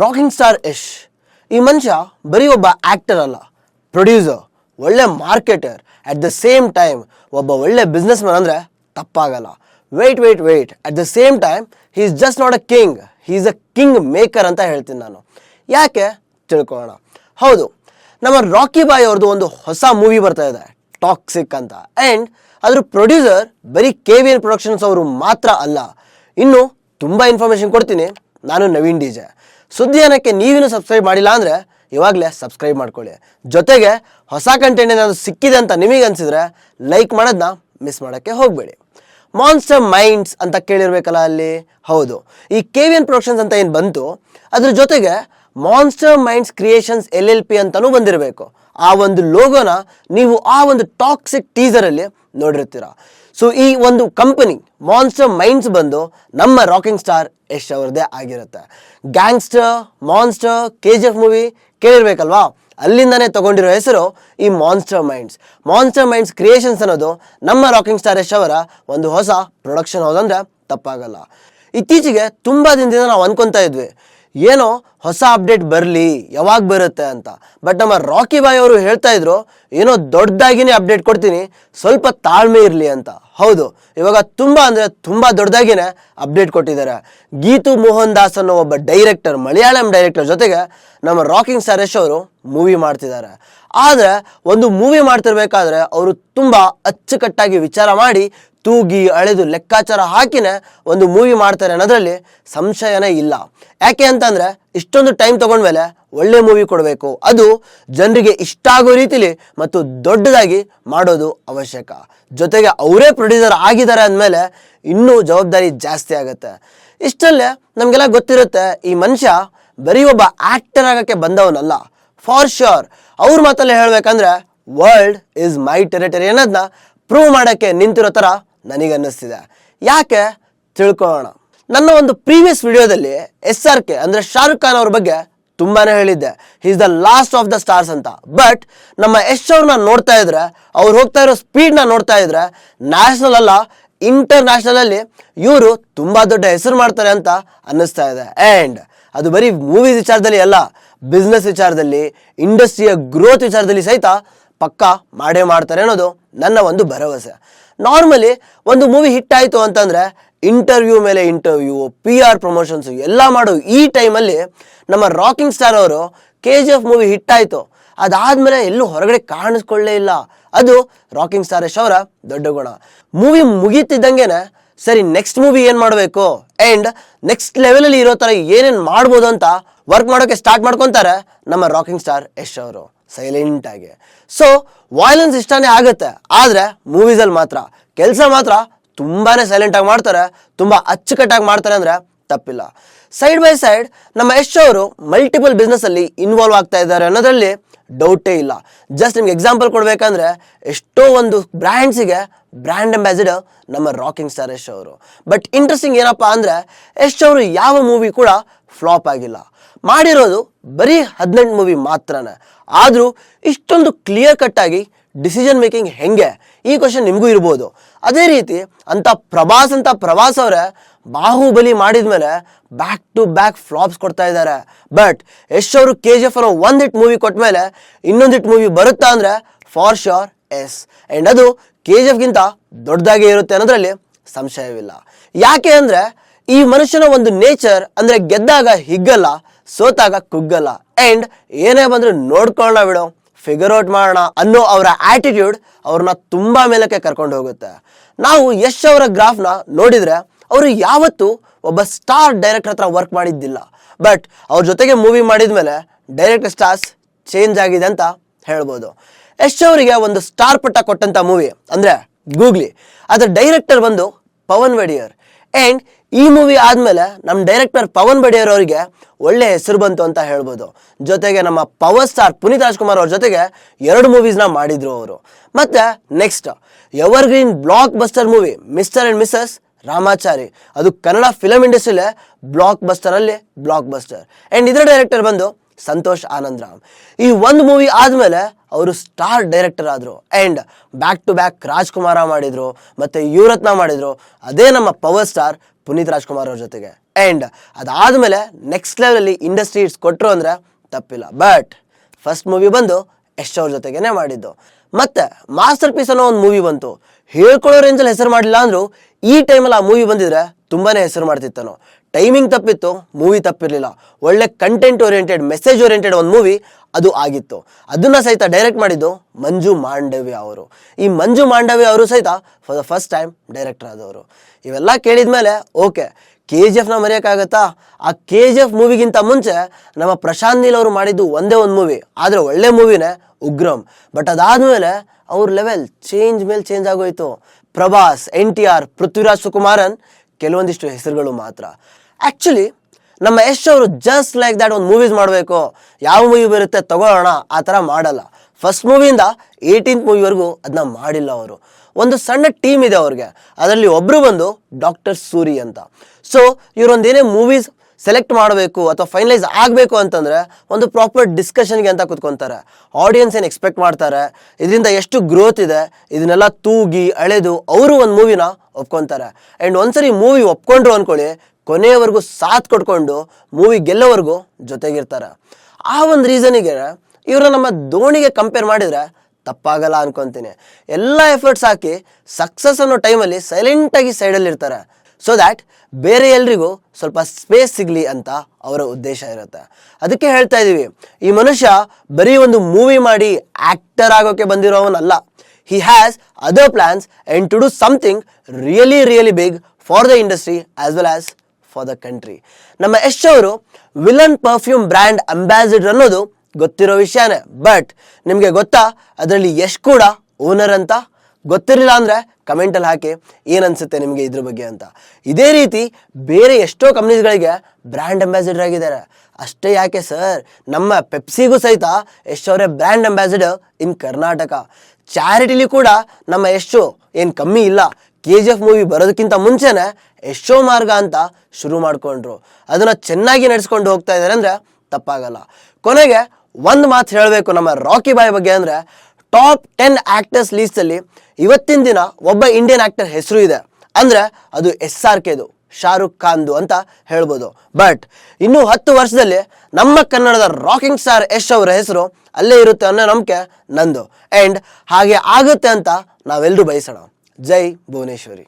Rocking star Yash ಈ ಮನುಷ್ಯ ಬರೀ ಒಬ್ಬ ಆ್ಯಕ್ಟರ್ ಅಲ್ಲ ಪ್ರೊಡ್ಯೂಸರ್ ಒಳ್ಳೆ marketer at the same time ಒಬ್ಬ ಒಳ್ಳೆ ಬಿಸ್ನೆಸ್ ಮ್ಯಾನ್ ಅಂದರೆ ತಪ್ಪಾಗಲ್ಲ. Wait wait wait at the same time he is just not a king he is a king maker ಅಂತ ಹೇಳ್ತೀನಿ ನಾನು. ಯಾಕೆ? ತಿಳ್ಕೊಳ್ಳೋಣ. ಹೌದು, ನಮ್ಮ ರಾಕಿ ಬಾಯ್ ಅವ್ರದ್ದು ಒಂದು ಹೊಸ ಮೂವಿ ಬರ್ತಾ ಇದೆ ಟಾಕ್ಸಿಕ್ ಅಂತ. ಆ್ಯಂಡ್ ಅದ್ರ ಪ್ರೊಡ್ಯೂಸರ್ ಬರೀ ಕೆ ವಿ ಎನ್ ಪ್ರೊಡಕ್ಷನ್ಸ್ ಅವರು ಮಾತ್ರ ಅಲ್ಲ. ಇನ್ನು ತುಂಬ ಇನ್ಫಾರ್ಮೇಷನ್ ಕೊಡ್ತೀನಿ. ನಾನು ನವೀನ್ ಡಿಜೆ ಸುದ್ದಿಯಾನಕ್ಕೆ ನೀವಿನ್ನೂ ಸಬ್ಸ್ಕ್ರೈಬ್ ಮಾಡಿಲ್ಲ ಅಂದರೆ ಇವಾಗಲೇ ಸಬ್ಸ್ಕ್ರೈಬ್ ಮಾಡ್ಕೊಳ್ಳಿ. ಜೊತೆಗೆ ಹೊಸ ಕಂಟೆಂಟ್ ಏನಾದರೂ ಸಿಕ್ಕಿದೆ ಅಂತ ನಿಮಗೆ ಅನಿಸಿದ್ರೆ ಲೈಕ್ ಮಾಡೋದನ್ನ ಮಿಸ್ ಮಾಡೋಕ್ಕೆ ಹೋಗಬೇಡಿ. ಮಾನ್ಸ್ಟರ್ ಮೈಂಡ್ಸ್ ಅಂತ ಕೇಳಿರ್ಬೇಕಲ್ಲ ಅಲ್ಲಿ? ಹೌದು. ಈ ಕೆ ವಿ ಎನ್ ಪ್ರೊಡಕ್ಷನ್ಸ್ ಅಂತ ಏನು ಬಂತು, ಅದ್ರ ಜೊತೆಗೆ monster minds creations L L P ಅಂತಲೂ ಬಂದಿರಬೇಕು. ಆ ಒಂದು ಲೋಗೋನ ನೀವು ಆ ಒಂದು ಟಾಕ್ಸಿಕ್ ಟೀಸರಲ್ಲಿ ನೋಡಿರ್ತೀರ. ಸೊ ಈ ಒಂದು ಕಂಪನಿ ಮಾನ್ಸ್ಟರ್ ಮೈಂಡ್ಸ್ ಬಂದು ನಮ್ಮ ರಾಕಿಂಗ್ ಸ್ಟಾರ್ ಯಶ್ ಅವ್ರದ್ದೇ ಆಗಿರುತ್ತೆ. Gangster monster K G F movie ಕೇಳಿರ್ಬೇಕಲ್ವಾ? ಅಲ್ಲಿಂದನೇ ತಗೊಂಡಿರೋ ಹೆಸರು ಈ monster minds monster minds creations ಅನ್ನೋದು ನಮ್ಮ ರಾಕಿಂಗ್ ಸ್ಟಾರ್ ಯಶ್ ಅವರ ಒಂದು ಹೊಸ ಪ್ರೊಡಕ್ಷನ್ ಹೌದಂದ್ರೆ ತಪ್ಪಾಗಲ್ಲ. ಇತ್ತೀಚೆಗೆ ತುಂಬ ದಿನದಿಂದ ನಾವು ಅನ್ಕೊತಾ ಇದ್ವಿ. ಏನೋ ಹೊಸ ಅಪ್ಡೇಟ್ ಬರಲಿ, ಯಾವಾಗ ಬರುತ್ತೆ ಅಂತ. ಬಟ್ ನಮ್ಮ ರಾಕಿ ಬಾಯ್ ಅವರು ಹೇಳ್ತಾ ಇದ್ರು, ಏನೋ ದೊಡ್ಡದಾಗಿನೇ ಅಪ್ಡೇಟ್ ಕೊಡ್ತೀನಿ, ಸ್ವಲ್ಪ ತಾಳ್ಮೆ ಇರಲಿ ಅಂತ. ಹೌದು, ಇವಾಗ ತುಂಬ ಅಂದರೆ ತುಂಬ ದೊಡ್ಡದಾಗಿನೇ ಅಪ್ಡೇಟ್ ಕೊಟ್ಟಿದ್ದಾರೆ. ಗೀತು ಮೋಹನ್ ದಾಸ್ ಅನ್ನೋ ಒಬ್ಬ ಡೈರೆಕ್ಟರ್ ಮಲಯಾಳಂ ಡೈರೆಕ್ಟರ್ ಜೊತೆಗೆ ನಮ್ಮ ರಾಕಿಂಗ್ ಸರೇಶ್ ಅವರು ಮೂವಿ ಮಾಡ್ತಿದ್ದಾರೆ. ಆದರೆ, ಒಂದು ಮೂವಿ ಮಾಡ್ತಿರ್ಬೇಕಾದ್ರೆ, ಅವರು ತುಂಬ ಅಚ್ಚುಕಟ್ಟಾಗಿ ವಿಚಾರ ಮಾಡಿ ತೂಗಿ ಅಳೆದು ಲೆಕ್ಕಾಚಾರ ಹಾಕಿನೇ ಒಂದು ಮೂವಿ ಮಾಡ್ತಾರೆ ಅನ್ನೋದ್ರಲ್ಲಿ ಸಂಶಯನೇ ಇಲ್ಲ. ಯಾಕೆ ಅಂತಂದರೆ ಇಷ್ಟೊಂದು ಟೈಮ್ ತಗೊಂಡ್ಮೇಲೆ ಒಳ್ಳೆ ಮೂವಿ ಕೊಡಬೇಕು. ಅದು ಜನರಿಗೆ ಇಷ್ಟ ಆಗೋ ರೀತಿಲಿ ಮತ್ತು ದೊಡ್ಡದಾಗಿ ಮಾಡೋದು ಅವಶ್ಯಕ. ಜೊತೆಗೆ ಅವರೇ ಪ್ರೊಡ್ಯೂಸರ್ ಆಗಿದ್ದಾರೆ ಅಂದಮೇಲೆ ಇನ್ನೂ ಜವಾಬ್ದಾರಿ ಜಾಸ್ತಿ ಆಗುತ್ತೆ. ಇಷ್ಟಲ್ಲೇ ನಮಗೆಲ್ಲ ಗೊತ್ತಿರುತ್ತೆ, ಈ ಮನುಷ್ಯ ಬರೀ ಒಬ್ಬ ಆ್ಯಕ್ಟರ್ ಆಗೋಕ್ಕೆ ಬಂದವನಲ್ಲ. ಫಾರ್ ಶ್ಯೂರ್ ಅವ್ರ ಮಾತಲ್ಲೇ ಹೇಳಬೇಕಂದ್ರೆ ವರ್ಲ್ಡ್ ಈಸ್ ಮೈ ಟೆರಿಟರಿ ಅನ್ನೋದನ್ನ ಪ್ರೂವ್ ಮಾಡೋಕ್ಕೆ ನಿಂತಿರೋ ಥರ ನನಗನ್ನಿಸ್ತಿದೆ. ಯಾಕೆ? ತಿಳ್ಕೊಳ್ಳೋಣ. ನನ್ನ ಒಂದು ಪ್ರೀವಿಯಸ್ ವಿಡಿಯೋದಲ್ಲಿ ಎಸ್ ಆರ್ ಕೆ ಅಂದರೆ ಶಾರುಖ್ ಖಾನ್ ಅವ್ರ ಬಗ್ಗೆ ತುಂಬಾ ಹೇಳಿದ್ದೆ. Is the last of the stars ಅಂತ. ಬಟ್ ನಮ್ಮ ಯಶ್ ಅವ್ರನ್ನ ನೋಡ್ತಾ ಇದ್ರೆ, ಅವ್ರು ಹೋಗ್ತಾ ಇರೋ ಸ್ಪೀಡ್ನ ನೋಡ್ತಾ ಇದ್ರೆ ನ್ಯಾಷನಲ್ ಅಲ್ಲ ಇಂಟರ್ನ್ಯಾಷನಲ್ ಅಲ್ಲಿ ಇವರು ತುಂಬ ದೊಡ್ಡ ಹೆಸರು ಮಾಡ್ತಾರೆ ಅಂತ ಅನ್ನಿಸ್ತಾ ಇದೆ. ಆ್ಯಂಡ್ ಅದು ಬರೀ ಮೂವೀಸ್ ವಿಚಾರದಲ್ಲಿ ಅಲ್ಲ ಬಿಸ್ನೆಸ್ ವಿಚಾರದಲ್ಲಿ ಇಂಡಸ್ಟ್ರಿಯ ಗ್ರೋತ್ ವಿಚಾರದಲ್ಲಿ ಸಹಿತ ಪಕ್ಕಾ ಮಾಡೇ ಮಾಡ್ತಾರೆ ಅನ್ನೋದು ನನ್ನ ಒಂದು ಭರವಸೆ. ನಾರ್ಮಲಿ ಒಂದು ಮೂವಿ ಹಿಟ್ ಆಯಿತು ಅಂತಂದರೆ ಇಂಟರ್ವ್ಯೂ ಮೇಲೆ ಇಂಟರ್ವ್ಯೂ ಪಿ ಆರ್ ಪ್ರಮೋಷನ್ಸು ಎಲ್ಲ ಮಾಡು. ಈ ಟೈಮಲ್ಲಿ ನಮ್ಮ ರಾಕಿಂಗ್ ಸ್ಟಾರ್ ಅವರು K G F movie hit ಆಯಿತು. ಅದಾದಮೇಲೆ ಎಲ್ಲೂ ಹೊರಗಡೆ ಕಾಣಿಸ್ಕೊಳ್ಳೇ ಇಲ್ಲ. ಅದು ರಾಕಿಂಗ್ ಸ್ಟಾರ್ ಯಶ್ ಅವರ ದೊಡ್ಡ ಗುಣ. ಮೂವಿ ಮುಗೀತಿದ್ದಂಗೆನೆ, ಸರಿ ನೆಕ್ಸ್ಟ್ ಮೂವಿ ಏನು ಮಾಡಬೇಕು? ಆ್ಯಂಡ್ ನೆಕ್ಸ್ಟ್ ಲೆವೆಲಲ್ಲಿ ಇರೋ ಥರ ಏನೇನು ಮಾಡ್ಬೋದು ಅಂತ ವರ್ಕ್ ಮಾಡೋಕ್ಕೆ ಸ್ಟಾರ್ಟ್ ಮಾಡ್ಕೊತಾರೆ ನಮ್ಮ ರಾಕಿಂಗ್ ಸ್ಟಾರ್ ಯಶ್ ಅವರು. ಸೈಲೆಂಟ್ ಆಗಿ. ಸೊ ವಾಯ್ಲೆನ್ಸ್ ಇಷ್ಟನೇ ಆಗುತ್ತೆ. ಆದರೆ ಮೂವೀಸಲ್ಲಿ ಮಾತ್ರ. ಕೆಲಸ ಮಾತ್ರ ತುಂಬಾನೇ ಸೈಲೆಂಟ್ ಆಗಿ ಮಾಡ್ತಾರೆ. ತುಂಬ ಅಚ್ಚುಕಟ್ಟಾಗಿ ಮಾಡ್ತಾರೆ ಅಂದರೆ ತಪ್ಪಿಲ್ಲ. ಸೈಡ್ ಬೈ ಸೈಡ್ ನಮ್ಮ ಯಶ್ ಅವರು ಮಲ್ಟಿಪಲ್ ಬಿಸ್ನೆಸ್ಸಲ್ಲಿ ಇನ್ವಾಲ್ವ್ ಆಗ್ತಾ ಇದ್ದಾರೆ ಅನ್ನೋದರಲ್ಲಿ ಡೌಟೇ ಇಲ್ಲ. ಜಸ್ಟ್ ನಿಮ್ಗೆ ಎಕ್ಸಾಂಪಲ್ ಕೊಡಬೇಕಂದ್ರೆ, ಎಷ್ಟೋ ಒಂದು ಬ್ರ್ಯಾಂಡ್ಸಿಗೆ ಬ್ರ್ಯಾಂಡ್ ಅಂಬಾಸಿಡರ್ ನಮ್ಮ ರಾಕಿಂಗ್ ಸ್ಟಾರ್ ಯಶ್ ಅವರು. ಬಟ್ ಇಂಟ್ರೆಸ್ಟಿಂಗ್ ಏನಪ್ಪ ಅಂದರೆ, ಯಶ್ ಅವರು ಯಾವ ಮೂವಿ ಕೂಡ ಫ್ಲಾಪ್ ಆಗಿಲ್ಲ. ಮಾಡಿರೋದು ಬರೀ ಹದಿನೆಂಟು ಮೂವಿ ಮಾತ್ರನೇ. ಆದರೂ ಇಷ್ಟೊಂದು ಕ್ಲಿಯರ್ ಕಟ್ಟಾಗಿ ಡಿಸಿಷನ್ ಮೇಕಿಂಗ್ ಹೆಂಗೆ? ಈ ಕ್ವಶನ್ ನಿಮಗೂ ಇರ್ಬೋದು. ಅದೇ ರೀತಿ ಅಂಥ ಪ್ರಭಾಸ್ ಅಂತ ಪ್ರಭಾಸ್ ಅವರೇ ಬಾಹುಬಲಿ ಮಾಡಿದ ಮೇಲೆ ಬ್ಯಾಕ್ ಟು ಬ್ಯಾಕ್ ಫ್ಲಾಪ್ಸ್ ಕೊಡ್ತಾ ಇದ್ದಾರೆ. ಬಟ್ ಅವರು ಕೆ ಜಿ ಎಫ್ ಅನ್ನೋ ಒಂದು ಹಿಟ್ ಮೂವಿ ಕೊಟ್ಮೇಲೆ ಇನ್ನೊಂದು ಹಿಟ್ ಮೂವಿ ಬರುತ್ತಾ ಅಂದರೆ ಫಾರ್ ಶ್ಯೂರ್ ಎಸ್ ಆ್ಯಂಡ್ ಅದು ಕೆ ಜಿ ಎಫ್ಗಿಂತ ದೊಡ್ಡದಾಗೇ ಇರುತ್ತೆ ಅನ್ನೋದ್ರಲ್ಲಿ ಸಂಶಯವಿಲ್ಲ. ಯಾಕೆ ಅಂದರೆ ಈ ಮನುಷ್ಯನ ಒಂದು ನೇಚರ್ ಅಂದ್ರೆ ಗೆದ್ದಾಗ ಹಿಗ್ಗಲ್ಲ, ಸೋತಾಗ ಕುಗ್ಗಲ್ಲ. ಅಂಡ್ ಏನೇ ಬಂದ್ರೆ ನೋಡ್ಕೊಳ್ಳೋಣ ಬಿಡು ಫಿಗರ್ ಔಟ್ ಮಾಡೋಣ ಅನ್ನೋ ಅವರ ಆಟಿಟ್ಯೂಡ್ ಅವ್ರನ್ನ ತುಂಬಾ ಮೇಲಕ್ಕೆ ಕರ್ಕೊಂಡು ಹೋಗುತ್ತೆ. ನಾವು ಯಶ್ ಅವರ ಗ್ರಾಫ್ನ ನೋಡಿದ್ರೆ ಅವರು ಯಾವತ್ತೂ ಒಬ್ಬ ಸ್ಟಾರ್ ಡೈರೆಕ್ಟರ್ ಹತ್ರ ವರ್ಕ್ ಮಾಡಿದ್ದಿಲ್ಲ. ಬಟ್ ಅವ್ರ ಜೊತೆಗೆ ಮೂವಿ ಮಾಡಿದ್ಮೇಲೆ ಡೈರೆಕ್ಟರ್ ಸ್ಟಾರ್ಸ್ ಚೇಂಜ್ ಆಗಿದೆ ಅಂತ ಹೇಳ್ಬೋದು. ಯಶ್ ಅವರಿಗೆ ಒಂದು ಸ್ಟಾರ್ ಪಟ್ಟ ಕೊಟ್ಟಂಥ ಮೂವಿ ಅಂದರೆ ಗೂಗ್ಲಿ ಅದರ ಡೈರೆಕ್ಟರ್ ಬಂದು ಪವನ್ ವಡಿಯರ್ ಆ್ಯಂಡ್ ಈ ಮೂವಿ ಆದಮೇಲೆ ನಮ್ಮ ಡೈರೆಕ್ಟರ್ ಪವನ್ ಬಡಿಯರ್ ಅವರಿಗೆ ಒಳ್ಳೆ ಹೆಸರು ಬಂತು ಅಂತ ಹೇಳ್ಬೋದು. ಜೊತೆಗೆ ನಮ್ಮ ಪವರ್ ಸ್ಟಾರ್ ಪುನೀತ್ ರಾಜ್ಕುಮಾರ್ ಅವ್ರ ಜೊತೆಗೆ ಎರಡು ಮೂವೀಸ್ನ ಮಾಡಿದ್ರು ಅವರು. ಮತ್ತು next evergreen blockbuster movie Mr and Mrs Ramachari. ಅದು ಕನ್ನಡ ಫಿಲಮ್ ಇಂಡಸ್ಟ್ರಿಲೇ ಬ್ಲಾಕ್ ಬಸ್ಟರಲ್ಲಿ ಬ್ಲಾಕ್ ಬಸ್ಟರ್ ಆ್ಯಂಡ್ ಇದರ ಡೈರೆಕ್ಟರ್ ಬಂದು ಸಂತೋಷ್ ಆನಂದ್ ರಾಮ್ ಈ ಒಂದು ಮೂವಿ ಆದಮೇಲೆ ಅವರು ಸ್ಟಾರ್ ಡೈರೆಕ್ಟರ್ ಆದರು. And back to back Rajakumara ಮಾಡಿದರು, ಮತ್ತು ಯುವರತ್ನ ಮಾಡಿದರು. ಅದೇ ನಮ್ಮ ಪವರ್ ಸ್ಟಾರ್ ಪುನೀತ್ ರಾಜ್ಕುಮಾರ್ ಅವ್ರ ಜೊತೆಗೆ. ಆ್ಯಂಡ್ ಅದಾದಮೇಲೆ ನೆಕ್ಸ್ಟ್ ಲೆವೆಲಲ್ಲಿ ಇಂಡಸ್ಟ್ರಿ ಇಟ್ಸ್ ಕೊಟ್ಟರು ಅಂದರೆ ತಪ್ಪಿಲ್ಲ. ಬಟ್ ಫಸ್ಟ್ ಮೂವಿ ಬಂದು ಯಶ್ ಅವ್ರ ಜೊತೆಗೇ ಮಾಡಿದ್ದು. ಮತ್ತು ಮಾಸ್ಟರ್ ಪೀಸ್ ಅನ್ನೋ ಒಂದು ಮೂವಿ ಬಂತು. ಹೇಳ್ಕೊಳ್ಳೋ ರೇಂಜಲ್ಲಿ ಹೆಸರು ಮಾಡಲಿಲ್ಲ ಅಂದರೂ ಈ ಟೈಮಲ್ಲಿ ಆ ಮೂವಿ ಬಂದಿದ್ರೆ ತುಂಬಾ ಹೆಸರು ಮಾಡ್ತಿತ್ತನೋ ಟೈಮಿಂಗ್ ತಪ್ಪಿತ್ತು ಮೂವಿ ತಪ್ಪಿರಲಿಲ್ಲ. ಒಳ್ಳೆ ಕಂಟೆಂಟ್ ಓರಿಯೆಂಟೆಡ್ ಮೆಸೇಜ್ ಓರಿಯೆಂಟೆಡ್ ಒಂದು ಮೂವಿ ಅದು ಆಗಿತ್ತು. ಅದನ್ನು ಸಹಿತ ಡೈರೆಕ್ಟ್ ಮಾಡಿದ್ದು ಮಂಜು ಮಾಂಡವ್ಯ ಅವರು. ಈ ಮಂಜು ಮಾಂಡವ್ಯ ಅವರು ಸಹಿತ for the first time director ಆದವರು. ಇವೆಲ್ಲ ಕೇಳಿದ್ಮೇಲೆ ಓಕೆ ಕೆ ಜಿ ಎಫ್ನ ಮರೆಯೋಕ್ಕಾಗತ್ತಾ? ಆ ಕೆ ಜಿ ಎಫ್ ಮೂವಿಗಿಂತ ಮುಂಚೆ ನಮ್ಮ ಪ್ರಶಾಂತ್ ನೀಲ್ ಅವರು ಮಾಡಿದ್ದು ಒಂದೇ ಒಂದು ಮೂವಿ ಆದರೆ ಒಳ್ಳೆ ಮೂವಿನೇ ಉಗ್ರಂ. ಬಟ್ ಅದಾದಮೇಲೆ ಅವ್ರ ಲೆವೆಲ್ ಚೇಂಜ್ ಮೇಲೆ ಚೇಂಜ್ ಆಗೋಯ್ತು. Prabhas, N T R, Prithviraj Sukumaran, ಕೆಲವೊಂದಿಷ್ಟು ಹೆಸರುಗಳು ಮಾತ್ರ. ಆ್ಯಕ್ಚುಲಿ ನಮ್ಮ ಯಶ್ ಅವರು ಜಸ್ಟ್ ಲೈಕ್ ದ್ಯಾಟ್ ಒಂದು ಮೂವೀಸ್ ಮಾಡಬೇಕು. ಯಾವ ಮೂವಿ ಬರುತ್ತೆ ತಗೊಳ್ಳೋಣ ಆ ಥರ ಮಾಡಲ್ಲ. ಫಸ್ಟ್ ಮೂವಿಯಿಂದ ಏಯ್ಟೀನ್ತ್ ಮೂವಿವರೆಗೂ ಅದನ್ನ ಮಾಡಿಲ್ಲ ಅವರು. ಒಂದು ಸಣ್ಣ ಟೀಮ್ ಇದೆ ಅವ್ರಿಗೆ. ಅದರಲ್ಲಿ ಒಬ್ಬರು ಬಂದು ಡಾಕ್ಟರ್ ಸೂರಿ ಅಂತ. ಸೊ ಇವರೊಂದೇನೇ ಮೂವೀಸ್ ಸೆಲೆಕ್ಟ್ ಮಾಡಬೇಕು ಅಥವಾ ಫೈನಲೈಸ್ ಆಗಬೇಕು ಅಂತಂದರೆ ಒಂದು ಪ್ರಾಪರ್ ಡಿಸ್ಕಷನ್ಗೆ ಅಂತ ಕೂತ್ಕೊತಾರೆ. ಆಡಿಯನ್ಸ್ ಏನು ಎಕ್ಸ್ಪೆಕ್ಟ್ ಮಾಡ್ತಾರೆ? ಇದರಿಂದ ಎಷ್ಟು ಗ್ರೋತ್ ಇದೆ? ಇದನ್ನೆಲ್ಲ ತೂಗಿ, ಅಳೆದು ಅವರು ಒಂದು ಮೂವಿನ ಒಪ್ಕೊತಾರೆ. ಆ್ಯಂಡ್ ಒಂದ್ಸರಿ ಮೂವಿ ಒಪ್ಕೊಂಡ್ರು ಅಂದ್ಕೊಳ್ಳಿ ಕೊನೆಯವರೆಗೂ ಸಾಥ್ ಕೊಟ್ಕೊಂಡು ಮೂವಿ ಗೆಲ್ಲೋವರೆಗೂ ಜೊತೆಗಿರ್ತಾರೆ. ಆ ಒಂದು ರೀಸನಿಗೆ ಇವರು ನಮ್ಮ ಧೋನಿಗೆ ಕಂಪೇರ್ ಮಾಡಿದರೆ ತಪ್ಪಾಗಲ್ಲ ಅನ್ಕೊತೀನಿ. ಎಲ್ಲ ಎಫರ್ಟ್ಸ್ ಹಾಕಿ ಸಕ್ಸಸ್ ಅನ್ನೋ ಟೈಮಲ್ಲಿ ಸೈಲೆಂಟಾಗಿ ಸೈಡಲ್ಲಿ ಇರ್ತಾರೆ. ಸೊ ದ್ಯಾಟ್ ಬೇರೆ ಎಲ್ರಿಗೂ ಸ್ವಲ್ಪ ಸ್ಪೇಸ್ ಸಿಗಲಿ ಅಂತ ಅವರ ಉದ್ದೇಶ ಇರುತ್ತೆ. ಅದಕ್ಕೆ ಹೇಳ್ತಾ ಇದ್ದೀವಿ ಈ ಮನುಷ್ಯ ಬರೀ ಒಂದು ಮೂವಿ ಮಾಡಿ ಆ್ಯಕ್ಟರ್ ಆಗೋಕ್ಕೆ ಬಂದಿರೋವನಲ್ಲ. He has other plans and to do something really really big for the industry as well as for the country ನಮ್ಮ ಯಶ್ ಅವರು ವಿಲನ್ ಪರ್ಫ್ಯೂಮ್ ಬ್ರ್ಯಾಂಡ್ ಅಂಬಾಸಿಡರ್ ಅನ್ನೋದು ಗೊತ್ತಿರೋ ವಿಷಯನೇ. ಬಟ್ ನಿಮಗೆ ಗೊತ್ತಾ, ಅದರಲ್ಲಿ ಯಶ್ ಕೂಡ ಓನರ್ ಅಂತ. ಗೊತ್ತಿರಲಿಲ್ಲ ಅಂದರೆ ಕಮೆಂಟಲ್ಲಿ ಹಾಕಿ, ಏನನ್ಸುತ್ತೆ ನಿಮಗೆ ಇದ್ರ ಬಗ್ಗೆ ಅಂತ. ಇದೇ ರೀತಿ ಬೇರೆ ಎಷ್ಟೋ ಕಂಪ್ನೀಸ್ಗಳಿಗೆ ಬ್ರ್ಯಾಂಡ್ ಅಂಬಾಸಿಡರ್ ಆಗಿದ್ದಾರೆ. ಅಷ್ಟೇ ಯಾಕೆ ಸರ್ ನಮ್ಮ ಪೆಪ್ಸಿಗೂ ಸಹಿತ ಯಶ್ ಅವರೇ ಬ್ರ್ಯಾಂಡ್ ಅಂಬಾಸಿಡರ್ ಇನ್ ಕರ್ನಾಟಕ ಚಾರಿಟಿಲಿ ಕೂಡ ನಮ್ಮ ಯಶು ಏನು ಕಮ್ಮಿ ಇಲ್ಲ. ಕೆ ಜಿ ಎಫ್ ಮೂವಿ ಬರೋದಕ್ಕಿಂತ ಮುಂಚೆನೆ ಎಷ್ಟೋ ಮಾರ್ಗ ಅಂತ ಶುರು ಮಾಡಿಕೊಂಡ್ರು. ಅದನ್ನು ಚೆನ್ನಾಗಿ ನಡೆಸ್ಕೊಂಡು ಹೋಗ್ತಾ ಇದ್ದಾರೆ ಅಂದರೆ ತಪ್ಪಾಗಲ್ಲ. ಕೊನೆಗೆ ಒಂದು ಮಾತು ಹೇಳಬೇಕು ನಮ್ಮ ರಾಕಿ ಬಾಯ್ ಬಗ್ಗೆ ಅಂದರೆ ಟಾಪ್ ಟೆನ್ ಆ್ಯಕ್ಟರ್ಸ್ ಲೀಸ್ಟಲ್ಲಿ ಇವತ್ತಿನ ದಿನ ಒಬ್ಬ ಇಂಡಿಯನ್ ಆ್ಯಕ್ಟರ್ ಹೆಸರು ಇದೆ. ಅಂದರೆ ಅದು ಎಸ್ ಆರ್ ಕೆದು, ಶಾರುಖ್ ಖಾನ್ದು ಅಂತ ಹೇಳ್ಬೋದು. ಬಟ್ ಇನ್ನು ಹತ್ತು ವರ್ಷದಲ್ಲಿ ನಮ್ಮ ಕನ್ನಡದ ರಾಕಿಂಗ್ ಸ್ಟಾರ್ ಯಶ್ ಅವರ ಹೆಸರು ಅಲ್ಲೇ ಇರುತ್ತೆ ಅನ್ನೋ ನಂಬಿಕೆ ನಂದು. ಆ್ಯಂಡ್ ಹಾಗೆ ಆಗುತ್ತೆ ಅಂತ ನಾವೆಲ್ಲರೂ ಬಯಸೋಣ. ಜೈ ಭುವನೇಶ್ವರಿ